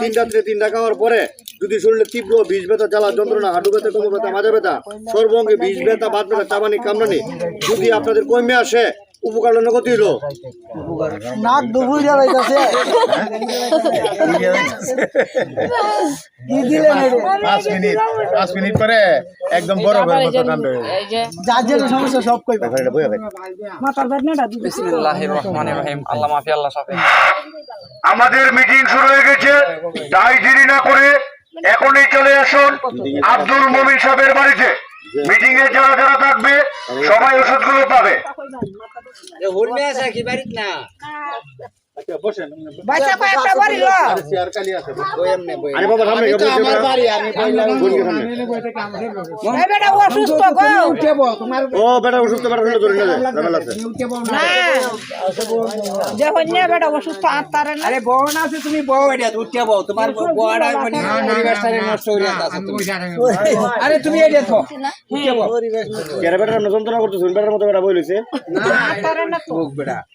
তিনটা থেকে তিনটা খাওয়ার পরে যদি শরীরে তীব্র বিষ ব্যথা, জ্বালা, যন্ত্রণা, হাঁটু ব্যথা, কোমর ব্যথা, মাজা ব্যথা, সর্বঙ্গে বিষ ব্যথা বাদ ব্যথা, চাবানি, কামড়ানি যদি আপনাদের কমে আসে উপকার ক্ষতি নাক ডুবুই যাইতাছে। কি পাঁচ মিনিট পাঁচ মিনিট পরে একদম বরফের মতো ঠান্ডা যার যেটা সমস্যা সব কইবা। বিসমিল্লাহির রহমানির রহিম। আল্লাহ মাফি আল্লাহ সাফি। আমাদের মিটিং শুরু হয়ে গেছে। তাই দেরি না করে এখনই চলে আসুন আব্দুল মমিন সাহেবের বাড়িতে। মিটিং এ যারা যারা থাকবে সবাই ওষুধগুলো পাবে। বাচ্চা কয়েকটা কি লো আরে বাবা সামনে গিয়ে বসে আমার পড়ো। বাড়ি আমি কইলাম বসে সামনে। এই বেটা অসুস্থ গো ও বেটা অসুস্থ বেটা শুনে ধরে না আছে না বেটা অসুস্থ আত্মারে না। আরে বউ না আছে তুমি বউ এটা উঠতে বউ তোমার বউটা মানে পরিবেশটা নষ্ট যাচ্ছে আরে তুমি এটা তো কেরা বেটার মতো বেটা বই লইছে? আত্মারে না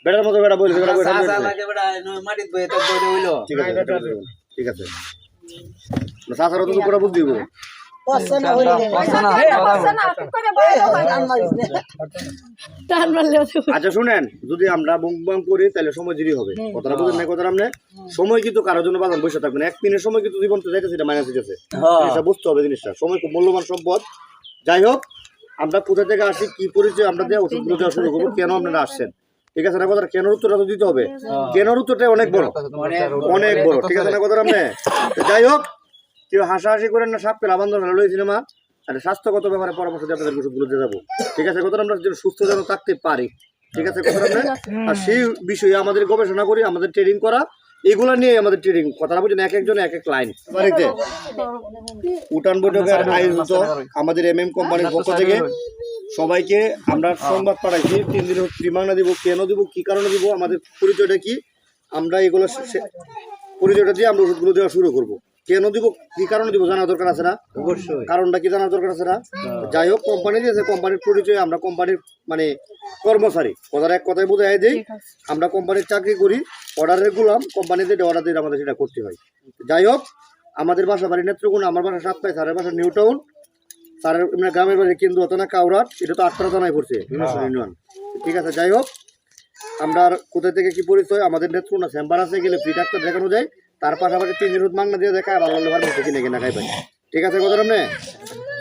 বেটার মতো বেটা বই লইছে বেটা বেটা তো হইল ঠিক আছে ঠিক আছে, ঠিক তো পুরো বুঝ দিব পাচ্ছে না হইলে। আচ্ছা শুনেন যদি আমরা বুং বাং করি তাহলে সময় দেরি হবে। কথাটা বুঝেন না কথাটা আপনি? সময় কিন্তু কারোর জন্য বাজান বসে থাকবেন। এক দিনের সময় কিন্তু জীবন তো যাইতেছে এটা মাইনাস হইতেছে। বুঝতে হবে জিনিসটা। সময় খুব মূল্যবান সম্পদ। যাই হোক আমরা কোথা থেকে আসি কি পরিচয় আমরা দিয়ে ওষুধগুলো দেওয়া শুরু করব। কেন আপনারা আসছেন? ঠিক আছে না কথাটা কেনর উত্তরটা তো দিতে হবে। কেনর উত্তরটা অনেক বড়। অনেক বড়। ঠিক আছে না কথাটা আপনি যাই হোক কেউ হাসাহাসি করেন না সাপকে ভালো হলো সিনেমা। আর স্বাস্থ্যগত ব্যাপারে পরামর্শ দিয়ে আপনাদের কিছু বলতে যাব। ঠিক আছে কথাটা আমরা যেন সুস্থ যেন থাকতে পারি। ঠিক আছে কথা আর সেই বিষয়ে আমাদের গবেষণা করি আমাদের ট্রেনিং করা। এগুলা নিয়ে আমাদের ট্রেনিং কথাটা বলছেন এক একজন এক এক লাইন বাড়িতে। উঠান বৈঠকের আয়োজিত আমাদের এম এম কোম্পানির পক্ষ থেকে সবাইকে আমরা সংবাদ পাঠাইছি তিন দিন ত্রিমাংনা দিব কেন দিব কি কারণে দিব আমাদের পরিচয়টা কি আমরা এগুলো পরিচয়টা দিয়ে আমরা ওষুধগুলো দেওয়া শুরু করব। কেন দিব? কি কারণে দিব জানা দরকার আছে না? অবশ্যই। কারণটা কি জানার দরকার আছে না? যাই হোক কোম্পানি দিয়েছে কোম্পানির পরিচয় আমরা কোম্পানির মানে কর্মচারী। কথার এক কথায় বোঝাই দিই আমরা কোম্পানির চাকরি করি অর্ডারের গুলাম কোম্পানিতে অর্ডার দিয়ে আমাদের সেটা করতে হয়। যাই হোক আমাদের বাসা বাড়ি নেত্রকোনা আমার বাসা সাতটায় স্যারের বাসা নিউ টাউন। স্যারের এমনি গ্রামের বাড়ি কেন্দ্র হতো না কাউরাট। এটা তো আটটা জানাই পড়ছে ইউনিয়ন ঠিক আছে যাই হোক আমরা আর কোথা থেকে কি পরিচয়? আমাদের নেত্রকোনা চেম্বার আছে গেলে ফ্রি ডাক্তার দেখানো যায়। তার পাশাপাশি তিন দিন মাংনা দিয়ে দেখায় ভালো ভালো ভালো কিনে কিনা খাই পাই ঠিক আছে কথা আপনি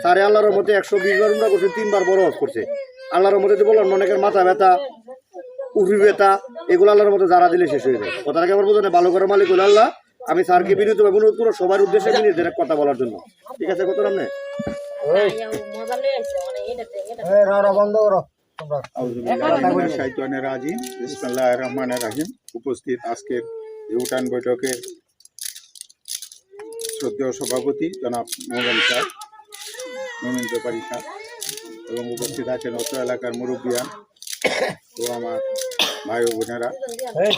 সারে আল্লাহর মধ্যে একশো বিশ বার উমরা করছে তিনবার বড় হজ করছে। আল্লাহর মধ্যে বললাম অনেকের মাথা ব্যথা উফি ব্যথা এগুলো আল্লাহর মধ্যে যারা দিলে শেষ হয়ে যায়। কথাটাকে আমার বোঝেন ভালো করে মালিক হলো আল্লাহ। আমি স্যারকে বিনীত অনুরোধ করব সবার উদ্দেশ্যে দেড়েক কথা বলার জন্য। ঠিক আছে কথা আপনি বন্ধ করো। শাইতানের রাজিম। বিসমিল্লাহ রহমান রাহিম। উপস্থিত আজকের এই উঠান বৈঠকের শ্রদ্ধেয় সভাপতি জনাব মোহন স্যার মোমিন ব্যাপারী স্যার, এবং উপস্থিত আছেন অত্র এলাকার মুরব্বিয়ান ও আমার ভাই ও বোনেরা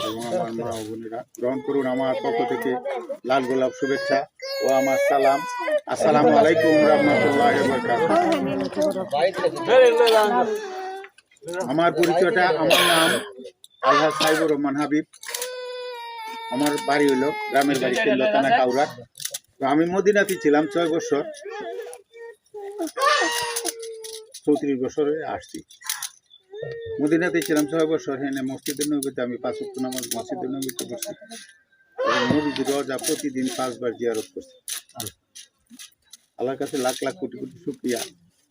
এবং আমার মা ও বোনেরা। গ্রহণ করুন আমার পক্ষ থেকে লাল গোলাপ শুভেচ্ছা ও আমার সালাম। আসসালামু আলাইকুম রহমতুল্লাহ আমার পরিচয়টা, আমার নাম আলহাজ সাইবুর রহমান হাবিব। আমার বাড়ি হলো গ্রামের বাড়ি থানা কাউরাট তো আমি মদিনাতে ছিলাম ছয় বছর। চৌত্রিশ বছরে আসছি। মদিনাতে ছিলাম ছয় বছর হ্যাঁ মসজিদের নবীতে আমি পাঁচ উত্তর নামাজ মসজিদের নবীতে করছি নবীজি রোজা প্রতিদিন পাঁচবার জিয়ারত করছি। আল্লাহর কাছে লাখ লাখ কোটি কোটি শুক্রিয়া।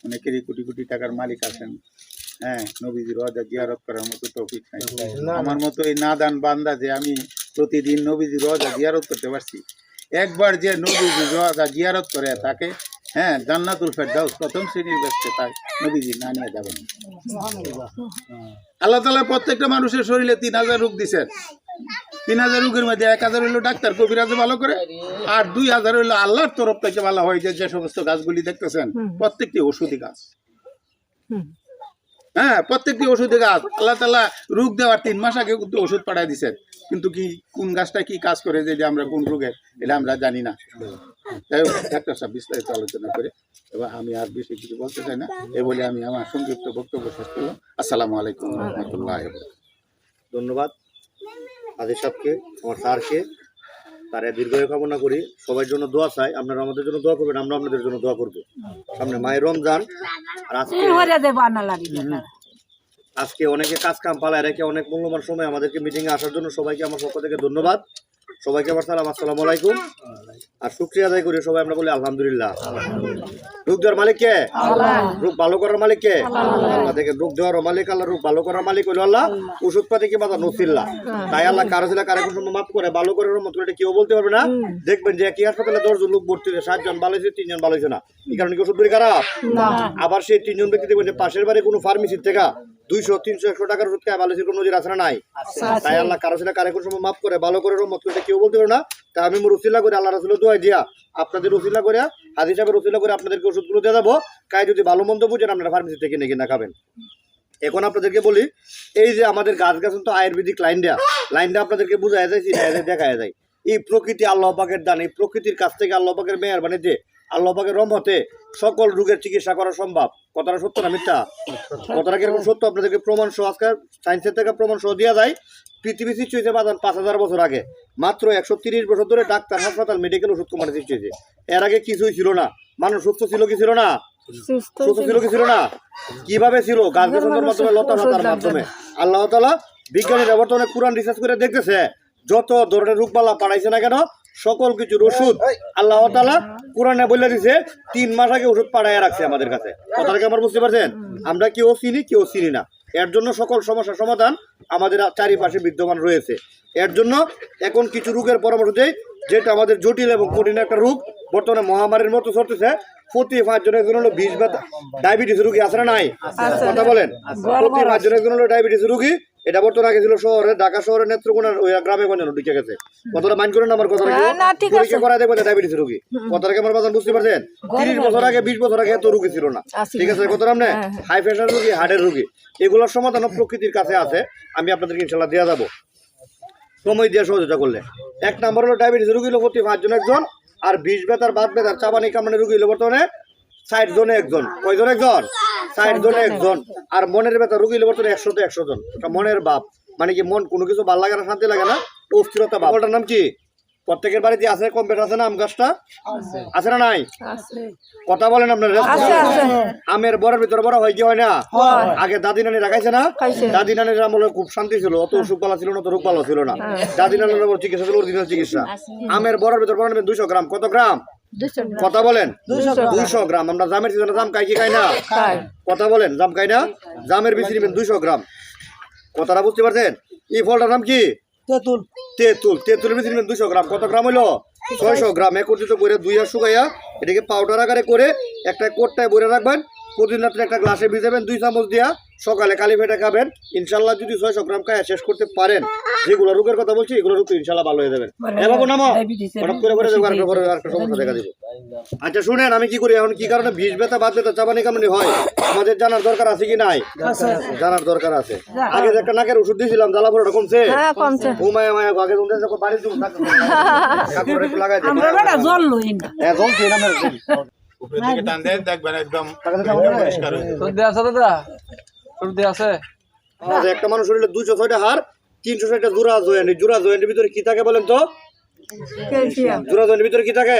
অনেকেরই কোটি কোটি টাকার মালিক আছেন। হ্যাঁ নবীজি রোজা জিয়ারত করার মতো তৌফিক নাই। আমার মতো এই নাদান বান্দা যে আমি প্রতিদিন নবীজি রোজা জিয়ারত করতে পারছি একবার যে নবীজি জিয়ারত করে তাকে হ্যাঁ জান্নাতুল ফেরদাউস প্রথম শ্রেণির ব্যস্ত তাই নবীজি না নিয়ে যাবেন আল্লাহ তালা প্রত্যেকটা মানুষের শরীরে তিন হাজার রোগ দিছেন। তিন হাজার রোগের মধ্যে এক হাজার হইল ডাক্তার কবিরাজে ভালো করে আর দুই হাজার হইল আল্লাহর তরফ থেকে ভালো হয় যে যে সমস্ত গাছগুলি দেখতেছেন প্রত্যেকটি ওষুধি গাছ। হ্যাঁ প্রত্যেকটি ওষুধি গাছ। আল্লাহ তালা রোগ দেওয়ার তিন মাস আগে ওষুধ পাঠাই দিচ্ছেন কিন্তু কি কোন গাছটা কি কাজ করে যে যে আমরা কোন রোগের এটা আমরা জানি না। যাই হোক ডাক্তার সাহেব বিস্তারিত আলোচনা করে এবার আমি আর বেশি কিছু বলতে চাই না। এ বলে আমি আমার সংক্ষিপ্ত বক্তব্য শেষ করলাম। আসসালামু আলাইকুম রহমতুল্লাহ ধন্যবাদ। আদি সাহেবকে আমার স্যারকে তার দীর্ঘায়ু কামনা করি। সবার জন্য দোয়া চাই। আপনারা আমাদের জন্য দোয়া করবেন আমরা আপনাদের জন্য দোয়া করব। সামনে মায়ের রমজান আর আজকে আজকে অনেকে কাজ কাম পালায় রেখে অনেক মূল্যবান সময় আমাদেরকে মিটিংয়ে আসার জন্য সবাইকে আমার পক্ষ থেকে ধন্যবাদ। সবাইকে আবার সালাম, আসসালামু আলাইকুম। আর শুক্রিয়া আদায় করি সবাই আমরা বলি আলহামদুলিল্লাহ। রূপ দেওয়ার মালিক কে? রূপ ভালো করার মালিক কে? আল্লাহ। দেখে রূপ দেওয়ার মালিক আল্লাহ রূপ ভালো করার মালিক হইল আল্লাহ। ওষুধ পাতি কি মাথা নসিল্লা। তাই আল্লাহ কারও ছিল কারও কোনো মাফ করে ভালো করে মত করে কেউ বলতে পারবে না। দেখবেন যে একই হাসপাতালে দশজন লোক ভর্তি হয়েছে সাতজন ভালো হয়েছে তিনজন ভালো হয়েছে না। এই কারণে কি ওষুধ বেশি খারাপ আবার সেই তিনজন ব্যক্তি দেখবেন যে পাশের বাড়ি কোনো ফার্মেসির থেকে দুইশো তিনশো একশো টাকার ওষুধ খায় ভালো কোনো নজির না নাই? তাই আল্লাহ কারও ছিল কারও কোনো সময় মাফ করে ভালো করে রহমত করে কেউ বলতে পারবে না। তাই আমি উসিলা করে আল্লাহ রাসুলের দোয়াই দিয়া। আপনাদের রসিল্লা করে হাত হিসাবে রসিল্লা করে আপনাদেরকে ওষুধগুলো দিয়ে দেবো কাই যদি ভালো মন্দ বুঝেন, আপনারা ফার্মেসি থেকে নিয়ে না খাবেন। এখন আপনাদেরকে বলি, এই যে আমাদের গাছ গাছ তো আয়ুর্বেদিক লাইন লাইনটা আপনাদেরকে বোঝা যায় দেখা যায় এই প্রকৃতি আল্লাহ পাকের দান, এই প্রকৃতির কাছ থেকে আল্লাহ পাকের মেয়ার মানে আল্লাহ পাকের রহমতে সকল রোগের চিকিৎসা করা সম্ভব। কথাটা সত্য না মিথ্যা? কথাটা কীরকম সত্য? আপনাদেরকে প্রমাণ সহ আজকে সায়েন্সের থেকে প্রমাণ সহ দেওয়া যায়। পৃথিবী সৃষ্টি হয়েছে বাদান পাঁচ হাজার বছর আগে। মাত্র একশো তিরিশ বছর ধরে ডাক্তার হাসপাতাল মেডিকেল ওষুধ কোম্পানি সৃষ্টি হয়েছে। এর আগে কিছুই ছিল না। মানুষ সুস্থ ছিল কি ছিল না? সুস্থ ছিল কি ছিল। না? কীভাবে ছিল? গাছ গাছের মাধ্যমে লতা লতার মাধ্যমে। আল্লাহ তালা বিজ্ঞানীরা বর্তমানে কোরআন রিসার্চ করে দেখতেছে যত ধরনের রোগবালা পাঠাইছে না কেন সকল কিছুর ওষুধ আল্লাহ তালা কোরআনে বলে দিছে তিন মাস আগে ওষুধ পাঠাইয়া রাখছে আমাদের কাছে। কথাটা কি আমার বুঝতে পারছেন? আমরা কেউ চিনি কেউ চিনি না। এর জন্য সকল সমস্যার সমাধান আমাদের চারিপাশে বিদ্যমান রয়েছে। এর জন্য এখন কিছু রোগের পরামর্শ দেয় যেটা আমাদের জটিল এবং কঠিন একটা রোগ। বর্তমানে মহামারীর মতো চলতেছে প্রতি পাঁচজন একজন হলো বিষ ব্যথা ডায়াবেটিস রোগী আছে না নাই? কথা বলেন। প্রতি পাঁচজন একজন হলো ডায়াবেটিস রোগী এটা বর্তমানে আগে ছিল শহরে ঢাকা শহরে নেত্রকোনার ওই গ্রামে গঞ্জে ঢুকে গেছে। কতটা মাইন্ড করেন আমার কথা হ্যাঁ, না, ঠিক আছে। পরীক্ষা করায় দেখবেন ডায়াবেটিস রোগী। আমার বাজান বুঝতে পারছেন? তিরিশ বছর আগে বিশ বছর আগে এত রোগী ছিল না। ঠিক আছে কত হ্যাঁ, হাই প্রেশার রোগী হার্টের রোগী। এগুলোর সমাধান প্রকৃতির কাছে আছে। আমি আপনাদেরকে ইনশাল্লাহ দেওয়া যাব। সময় দিয়ে সহযোগিতা করলে। এক নম্বর হলো ডায়াবেটিস রোগী হলো প্রতি পাঁচজন একজন আর বিষ বেতার বাদ বেতার চাবানি কামানি রোগী হলো বর্তমানে ষাট জনে একজন। কয়জন একজন? ষাট জনে একজন। আর মনের বেতার রোগী হলো বর্তমানে একশো একশো জন। ওটা মনের বাপ। মানে কি মন কোনো কিছু ভালো লাগে না শান্তি লাগে না অস্থিরতা বাপ। ওটার নাম কি? প্রত্যেকের বাড়িতে আছে কম্পিউটার আছে না আম গাছটা? আছে। না নাই? কথা বলেন আপনারা আমের বরের ভিতরে বড় হয় কি হয় না? আগে দাদি নানি রাখাইছে না? দাদি নানির আমলে খুব শান্তি ছিল। অত অসুখ পালা ছিল না অত রোগ পালা ছিল না। দাদি নানির চিকিৎসা ছিল অরিজিনাল চিকিৎসা। আমের বরের ভিতরে বড় নেবেন দুইশো গ্রাম। কত গ্রাম? কথা বলেন। দুইশো গ্রাম। আমরা জামের সিজনে জাম খাই কি খাই না? কথা বলেন জাম খাই না? জামের বেশি নেবেন দুইশো গ্রাম। কথাটা বুঝতে পারছেন? এই ফলটার নাম কি? তেঁতুল। তেঁতুল। তেঁতুলের বেশি নেবেন দুইশো গ্রাম। কত গ্রাম হইল? ছয়শো গ্রাম। একত্রিত করে দুই আর শুকাইয়া এটাকে পাউডার আকারে করে একটা কোটটায় ভরে রাখবেন। প্রতিদিন রাত্রে একটা গ্লাসে ভিজাবেন দুই চামচ দিয়া সকালে কালি ফেটে খাবেন ইনশাল্লাহ যদি ছয়শো গ্রাম খায় শেষ করতে পারেন যেগুলো রোগের কথা বলছি এগুলো রোগ ইনশাল্লাহ ভালো হয়ে যাবেন এ বাবু নামো হঠাৎ করে করে দেবো আরেকটা পরে আরেকটা সমস্যা দেখা দিব। আচ্ছা শুনেন আমি কি করি এখন কি কারণে বিষ ব্যথা বাদ ব্যথা চাবানি কামানি হয়? আমাদের জানার দরকার আছে কি নাই? জানার দরকার আছে। আগে যে একটা নাকের ওষুধ দিয়েছিলাম জ্বালা পোড়াটা কমছে? হ্যাঁ কমছে। ও মায়া মায়া আগে যখন বাড়ির জন্য একটু লাগাই আমরা জল লই না। হ্যাঁ জ্বলছে না দিকে দেখবেন একদম পরিষ্কার হয়ে যাবে। দাদা? সর্দি আছে? আমাদের একটা মানুষ শরীরে দুইশো ছয়টা হার তিনশো ছয়টা জোড়া জয়েন্ট জোড়া জয়েন্টের ভিতরে কি থাকে বলেন তো? ক্যালসিয়াম। জোড়া জয়েন্টের ভিতরে কি থাকে?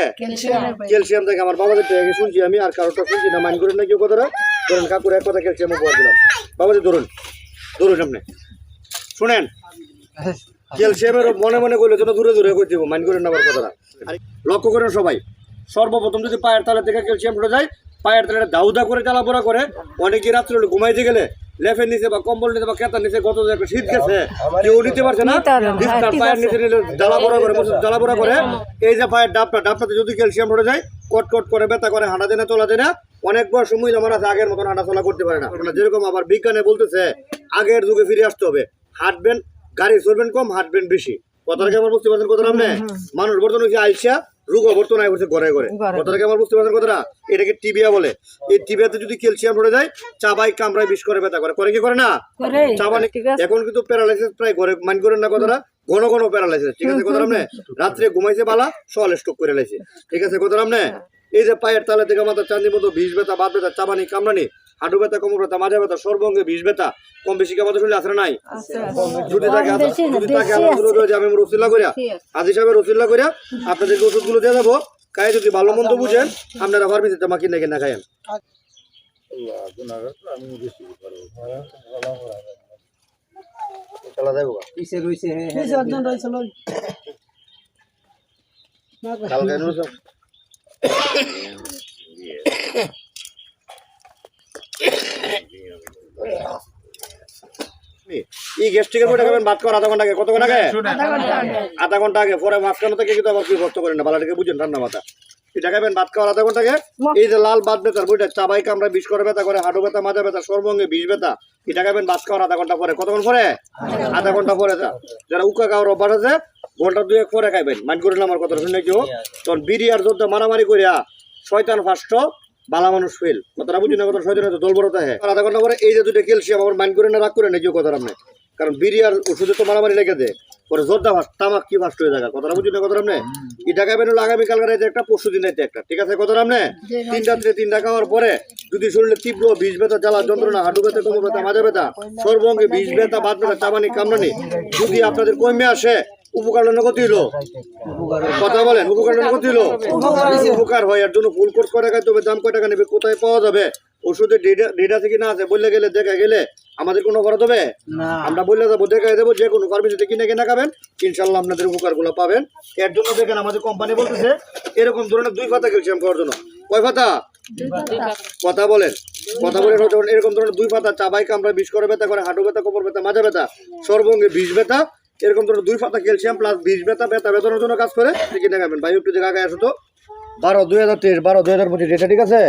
ক্যালসিয়াম। থাকে। আমার বাবাদের থেকে শুনছি আমি আর কারোটা শুনছি না। মাইন করেন না কেউ কথাটা? ধরেন কাকুর এক কথা ক্যালসিয়াম উপহার দিলাম। বাবাজি ধরুন। ধরুন সামনে। শুনেন? ক্যালসিয়ামের মনে মনে করলে যেন দূরে দূরে করে দিব। মাইন করেন না আমার কথাটা। লক্ষ্য করেন সবাই। সর্বপ্রথম যদি পায়ের তালে থেকে ক্যালসিয়াম উঠে যায় পায়ের তালে দাউদা করে জ্বালাপোড়া করে অনেকে রাত্রে হলে ঘুমাইতে গেলে লেফের নিচে বা কম্বল নিচে বা কেতার নিচে গত একটা শীত গেছে কেউ নিতে পারছে না। না, হ্যাঁ, পায়ের নিচে নিলে জ্বালাপোড়া করে করে। এই যে পায়ের ডাবটা ডাবটাতে যদি ক্যালসিয়াম যায় কট কট করে ব্যথা করে হাঁটা দেনা চলা দেনা অনেক সময় আমার আছে আগের মতন হাঁটা চলা করতে পারে না। আপনারা যেরকম আবার বিজ্ঞানে বলতেছে আগের যুগে ফিরে আসতে হবে। হাঁটবেন গাড়ি চলবেন কম হাঁটবেন বেশি। কথাটা কি আমার বুঝতে পারছেন কথা আপনি? মানুষ বর্তমানে হচ্ছে আইসা রোগ অবর্তন আয় করছে ঘরে ঘরে ঘরে। কথাটা কি আমার বুঝতে পারছেন কথাটা? এটাকে টিবিয়া বলে। এই টিবিয়াতে যদি ক্যালসিয়াম পড়ে যায় চাবাই কামড়ায় বিষ করে ব্যথা করে। করে কি করে না? করে। চাবানি এখন কিন্তু প্যারালাইসিস প্রায় করে। মান করেন না কথাটা? ঘন ঘন প্যারালাইসিস। ঠিক আছে কথা আপনি? রাত্রে ঘুমাইছে বালা সকালে স্ট্রোক করে লাইছে। ঠিক আছে কথা আপনি? এই যে পায়ের তালে থেকে মাথা চাঁদি মতো বিষ ব্যথা বাদ ব্যথা চাবানি কামড়ানি হাঁটু ব্যথা কোমর ব্যথা মাঝে ব্যথা সর্বঙ্গে বিষ ব্যথা কম বেশি কেমন শরীরে আছে না নাই যদি তাকে যদি তাকে সুযোগ দেয় যে আমি রসিল্লা করিয়া আজ হিসাবে রসিল্লা করিয়া আপনাদেরকে ওষুধগুলো দিয়ে দেবো কাই যদি ভালো মন্দ বুঝেন আপনারা ফার্মেসিতে মা কিনে কিনা খাইয়েন চলা যাব কিসে রইছে হে হে কিছু একজন রয়েছে লোক কালকে এই গ্যাস্ট্রিকের বইটা খাবেন ভাত খাওয়ার আধা ঘণ্টা আগে। কতক্ষণ আগে? আধা ঘণ্টা আগে। পরে মাঝখানে থেকে কিন্তু আবার কি কষ্ট করেন না। বালাটাকে বুঝেন ঠান্ডা মাথা। এটা খাবেন ভাত খাওয়ার আধা ঘণ্টা আগে? এই যে লাল ভাত বইটা চাবাই কামড়া বিষ করে ব্যথা করে হাঁটু ব্যথা মাজা ব্যথা সর্বঙ্গে বিষ ব্যথা এটা খাবেন ভাত খাওয়ার আধা ঘণ্টা পরে। কতক্ষণ পরে? আধা ঘণ্টা পরে যা। যারা উকা খাওয়ার অভ্যাস আছে ঘণ্টা দুয়েক পরে খাইবেন। মাইন্ড করেন আমার কথা শুনে কেউ তখন বিড়ি আর যুদ্ধ মারামারি করিয়া শয়তান ফার্স্ট বালা মানুষ ফেল কথাটা বুঝি না কথা দলবরতা হ্যাঁ আর আধা ঘণ্টা পরে এই যে দুটো ক্যালসিয়াম আমার মাইন্ড করে না রাগ করে না কেউ কথা আপনি কারণ বিড়ি আর ওষুধে তো মারামারি লেগে দেয় পরে জোরদা ফাস্ট তামাক কি হয়ে কথাটা বুঝি না কথা আপনি খাবেন হলো আগামীকাল রাইতে একটা পরশু দিন রাইতে একটা। ঠিক আছে কথা আপনি তিন রাত্রে তিনটা খাওয়ার পরে যদি শরীরে তীব্র বিষ ব্যথা জ্বালা যন্ত্রণা হাঁটু ব্যথা কোমর ব্যথা মাজা ব্যথা সর্বঙ্গে বিষ ব্যথা বাদ ব্যথা চাবানি কামড়ানি যদি আপনাদের কমে আসে উপকার জন্য হলো কথা বলেন উপকার জন্য হলো উপকার হয় এর জন্য ফুল কোর্স হবে দাম কয় টাকা নেবে কোথায় পাওয়া যাবে? ওষুধের ডেটা থেকে না আছে? বললে গেলে দেখা গেলে আমাদের কোনো অপরাধ হবে? আমরা বললে যাব দেখাই দেবো যে কোনো ফার্মেসিতে কিনে কিনে খাবেন ইনশাল্লাহ আপনাদের উপকারগুলো পাবেন। এর জন্য দেখেন আমাদের কোম্পানি বলতেছে এরকম ধরনের দুই পাতা ক্যালসিয়াম খাওয়ার জন্য। কয় পাতা কথা বলেন। কথা বলে এরকম ধরনের দুই পাতা চাবাই কামড়া বিষ করে ব্যথা করে হাঁটু ব্যথা কোমর ব্যথা মাথা ব্যথা সর্বঙ্গে বিষ ব্যথা এরকম ধরনের দুই পাতা ক্যালসিয়াম প্লাস বিষ ব্যথা ব্যথা বেতনের জন্য কাজ করে কিনে খাবেন ভাই একটু জায়গা আগে আসো তো। বারো দুই হাজার তেইশ বারো দুই হাজার পঁচিশ এটা ঠিক আছে?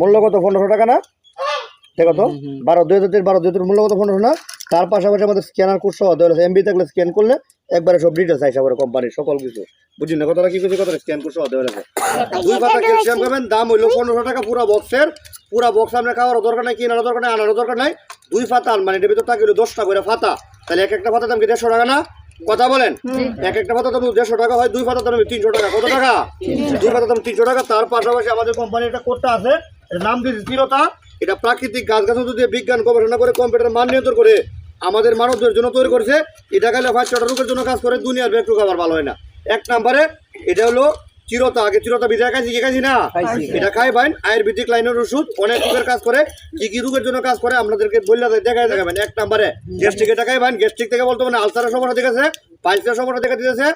মূল্য কত? পনেরোশো টাকা না? ঠিক আছে বারো দুই হাজার তেইশ বারো দুই হাজার মূল্য কত? পনেরোশো না? তার পাশাপাশি আমাদের স্ক্যানার কোর্স সহ এমবি থাকলে স্ক্যান করলে একবারে সব ডিটেলস আইসা করে কোম্পানির সকল কিছু। বুঝলি না কথাটা? কি কিছু কথা স্ক্যান কোর্স সহ দেওয়া আছে দুই পাতা ক্যালসিয়াম খাবেন দাম হইল পনেরোশো টাকা পুরো বক্সের পুরো বক্স আপনার খাওয়ার দরকার নাই কেনার দরকার নাই আনারও দরকার নাই। দুই পাতা আনবেন এটার ভিতর থাকিল দশটা করে পাতা তাহলে এক একটা পাতা দাম কি দেড়শো টাকা না? কথা বলেন? এক একটা পাতা দাম দেড়শো টাকা হয় দুই পাতা দাম তিনশো টাকা। কত টাকা? দুই পাতা দাম তিনশো টাকা তার পাশাপাশি আমাদের কোম্পানির একটা করতে আছে নাম দিয়েছে স্থিরতা। এটা প্রাকৃতিক গাছ গাছ দিয়ে বিজ্ঞান গবেষণা করে কম্পিউটার মান নিয়ন্ত্রণ করে আমাদের মানুষদের জন্য তৈরি করেছে এটা গেলে ফার্স্ট ছটা রোগের জন্য কাজ করে দুনিয়ার ব্যাগ টুক আবার ভালো হয় না। এক নাম্বারে এটা হলো চিরতা আগে চিরতা বিদায় খাইছি কি খাইছি না? এটা খাই পাইন আয়ুর্বেদিক লাইনের ওষুধ অনেক রোগের কাজ করে। কি কি রোগের জন্য কাজ করে আপনাদেরকে বললে দেখাই দেখাবেন। এক নম্বরে গ্যাস্ট্রিক এটা খাই পাইন গ্যাস্ট্রিক থেকে বলতে মানে আলসারের সমস্যা দেখেছে পাইলসের সমস্যা দেখা দিতেছে।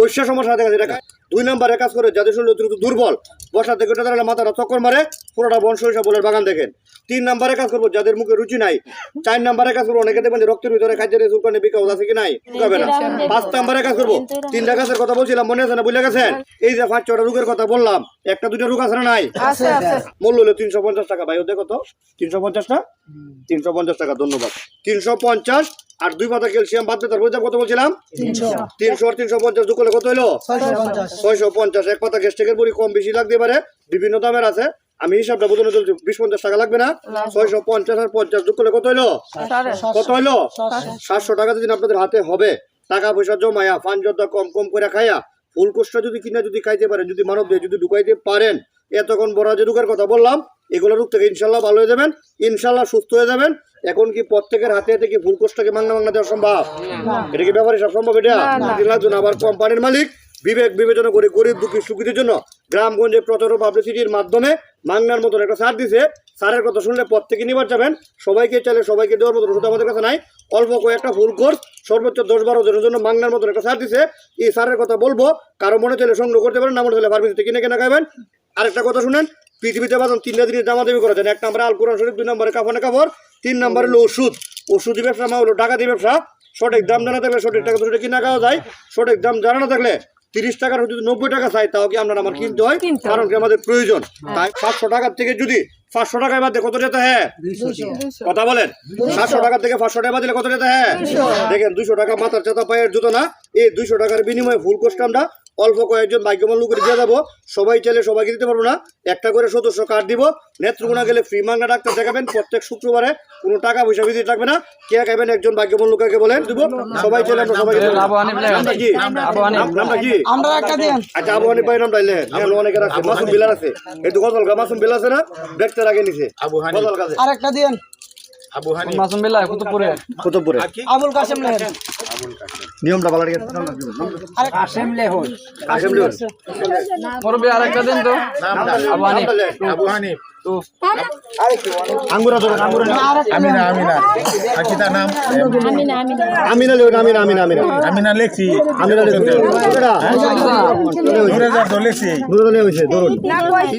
ঐশ্বর সমস্যা দেখা খায়। দুই নম্বরে কাজ করে যাদের শরীর অতিরিক্ত দুর্বল বসা থেকে ওটা দাঁড়ালে মাথাটা চক্কর মারে পুরোটা বন সরিষা বলের বাগান দেখেন। তিন নম্বরে কাজ করব যাদের মুখে রুচি নাই। চার নম্বরে কাজ করব অনেকে দেখবেন যে রক্তের ভিতরে খাদ্যের চুলকানি বিকাশ আছে কি নাই? না। পাঁচ নম্বরে কাজ করব তিনটা কাজের কথা বলছিলাম মনে আছে না? বুঝলে গেছেন? এই যে পাঁচ ছটা রোগের কথা বললাম একটা দুটো রোগ আছে না নাই? মূল্য হলো তিনশো পঞ্চাশ টাকা। ভাই ওদের কত? তিনশো পঞ্চাশ না? তিনশো পঞ্চাশ টাকা ধন্যবাদ। তিনশো পঞ্চাশ আর দুই পাতা ক্যালসিয়াম বাদ দিয়ে তার বইটা কত বলছিলাম? তিনশো। আর তিনশো পঞ্চাশ দু করলে কত হলো ছয়শো পঞ্চাশ। এক পাতা গ্যাস্ট্রিকের বড়ি কম বেশি লাগতে পারে বিভিন্ন দামের আছে। আমি হিসাবটা বোঝানো চলছি বিশ পঞ্চাশ টাকা লাগবে না? ছয়শো পঞ্চাশ আর পঞ্চাশ যোগ করলে কত হইল? কত হইল? সাতশো। টাকা যদি আপনাদের হাতে হবে টাকা পয়সা জমায়া ফান যোদ্ধা কম কম করে খাইয়া ফুল কোষটা যদি কিনা যদি খাইতে পারেন যদি মানব দিয়ে যদি ঢুকাইতে পারেন এতক্ষণ বড় যে ঢুকার কথা বললাম এগুলো রোগ থেকে ইনশাল্লাহ ভালো হয়ে যাবেন ইনশাল্লাহ সুস্থ হয়ে যাবেন। এখন কি প্রত্যেকের হাতে হাতে কি ফুল কোষটাকে মাংনা মাংনা দেওয়া সম্ভব? এটা কি ব্যাপারে সব সম্ভব এটা? এগুলোর জন্য আবার কোম্পানির মালিক বিবেক বিবেচনা করে গরিব দুঃখী সুখীদের জন্য গ্রামগঞ্জে প্রচার ও পাবলিসিটির মাধ্যমে মাংনার মতন একটা সার দিছে। সারের কথা শুনলে প্রত্যেকে নিবার যাবেন। সবাইকে চাইলে সবাইকে দেওয়ার মতন ওষুধ আমাদের কাছে নাই। অল্প কয়েকটা ফুল কোর্স সর্বোচ্চ দশ বারো জনের জন্য মাংনার মতন একটা সার দিছে। এই সারের কথা বলব কারও মনে চাইলে সংগ্রহ করতে পারেন না মনে চাইলে ফার্মেসিতে কিনে কিনে খাবেন আরেকটা কথা শুনেন পৃথিবীতে বাদাম তিনটা জিনিস দামাদামি করা যায় এক নম্বরে আল কোরআন শরীফ দুই নম্বরে কাফনে কাপড়। তিন নম্বরে হলো ওষুধ। ওষুধি ব্যবসা মা হলো ডাকাতি ব্যবসা। সঠিক দাম জানা থাকলে সঠিক টাকা দুটো কিনা খাওয়া যায়। সঠিক দাম জানা না থাকলে তিরিশ টাকার যদি নব্বই টাকা চাই তাও কি আপনার আমার কিনতে হয়? কারণ কি আমাদের প্রয়োজন। তাই পাঁচশো টাকার থেকে যদি পাঁচশো টাকায় বাদে কত যেতে হ্যাঁ? কথা বলেন। সাতশো টাকা থেকে পাঁচশো টাকা দিলে কত যেতে হ্যাঁ? দেখেন দুশো টাকা মাথার চাতা পায়ের জুতো না। এই দুইশো টাকার বিনিময়ে ফুল কোর্সটা আমরা। অল্প কয়েকজন ভাগ্যবান লোকের দিয়ে যাব সবাই চাইলে সবাইকে দিতে পারব না। একটা করে সদস্য কার্ড দিব। নেত্রকোনা গেলে ফ্রি মাংনা ডাক্তার দেখাবেন। প্রত্যেক শুক্রবারে কোনো টাকা পয়সা দিতে থাকবে না। কে খাবেন একজন ভাগ্যবান লোককে বলেন দিব। সবাই চাইলে আমরা লেখেন। নামটা কি? নামটা আচ্ছা আবু হানিফ ভাই নামটা ইলেন অনেকের আছে। মাসুম বিলার আছে। এই তো গজল গা মাসুম বিল আছে না? দেখতে আগে নিছে। আবু হানিফ। গজল কাজে আর একটা দেন। আবু হানিফ। মাসুম বিল্লাহ কুতুবপুরে। কুতুবপুরে। আবুল কাসেম লেহেন নিয়মটা ভালো লাগে আসেম লেহন কাশেম লিওন মুরব্বী আরেকটা দিন তো। আবু হানিফ। আবু হানিফ। তো আঙ্গুরা ধরুন আঙ্গুরা আমিনা আমিনা। আকিতা নাম? আমিনা আমিনা। আমিনা আমিনা আমিনা লেখছি আমিনা লিওন এটা নুরে যা লেখছি নুরুল হইছে ধরুন।